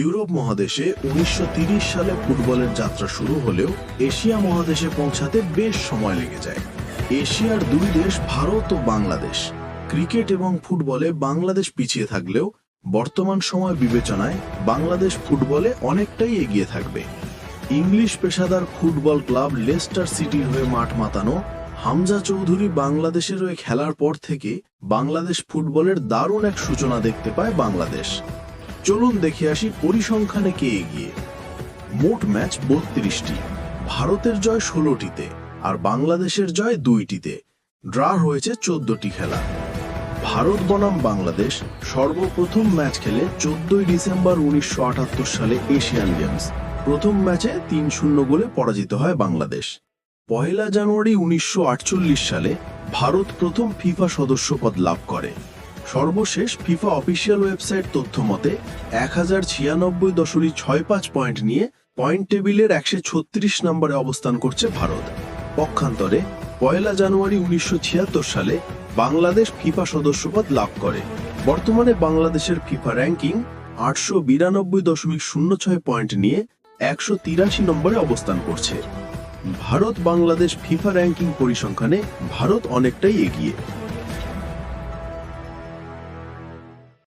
Europe মহাদেশে উনিশশো সালে ফুটবলের যাত্রা শুরু হলেও এশিয়া মহাদেশে পৌঁছাতে বেশ সময় লেগে যায়। এশিয়ার দুই দেশ ভারত ও বাংলাদেশ। ক্রিকেট এবং ফুটবলে বাংলাদেশ পিছিয়ে থাকলেও বর্তমান সময় বিবেচনায় বাংলাদেশ ফুটবলে অনেকটাই এগিয়ে থাকবে। ইংলিশ পেশাদার ফুটবল ক্লাব লেস্টার সিটির হয়ে মাঠ মাতানো হামজা চৌধুরী বাংলাদেশের হয়ে খেলার পর থেকে বাংলাদেশ ফুটবলের দারুণ এক সূচনা দেখতে পায় বাংলাদেশ। চলুন দেখে আসি পরিসংখ্যানে কে এগিয়ে। মোট ম্যাচ বত্রিশটি। ভারতের জয় ষোলোটিতে আর বাংলাদেশের জয় দুইটিতে। ড্রা হয়েছে চোদ্দটি খেলা। ভারত বনাম বাংলাদেশ সর্বপ্রথম ম্যাচ খেলে চোদ্দই ডিসেম্বর উনিশশো আটাত্তর সালে এশিয়ান গেমস। প্রথম ম্যাচে তিন শূন্য গোলে পরাজিত হয় বাংলাদেশ। পয়লা জানুয়ারি উনিশশো আটচল্লিশ সালে ভারত প্রথম ফিফা সদস্যপদ লাভ করে। সর্বশেষ ফিফা অফিসিয়াল ওয়েবসাইট তথ্য মতে, এক হাজার ছিয়ানব্বই দশমিক ছয় পাঁচ পয়েন্ট নিয়ে পয়েন্ট টেবিলের একশো ছত্রিশ নম্বরে অবস্থান করছে ভারত। পক্ষান্তরে, পয়লা জানুয়ারি উনিশশো ছিয়াত্তর সালে বাংলাদেশ ফিফা সদস্যপদ লাভ করে। বর্তমানে বাংলাদেশের ফিফা র্যাঙ্কিং আটশো বিরানব্বই দশমিক শূন্য ছয় পয়েন্ট নিয়ে একশো তিরাশি নম্বরে অবস্থান করছে। ভারত বাংলাদেশ ফিফা র্যাঙ্কিং পরিসংখ্যানে ভারত অনেকটাই এগিয়ে।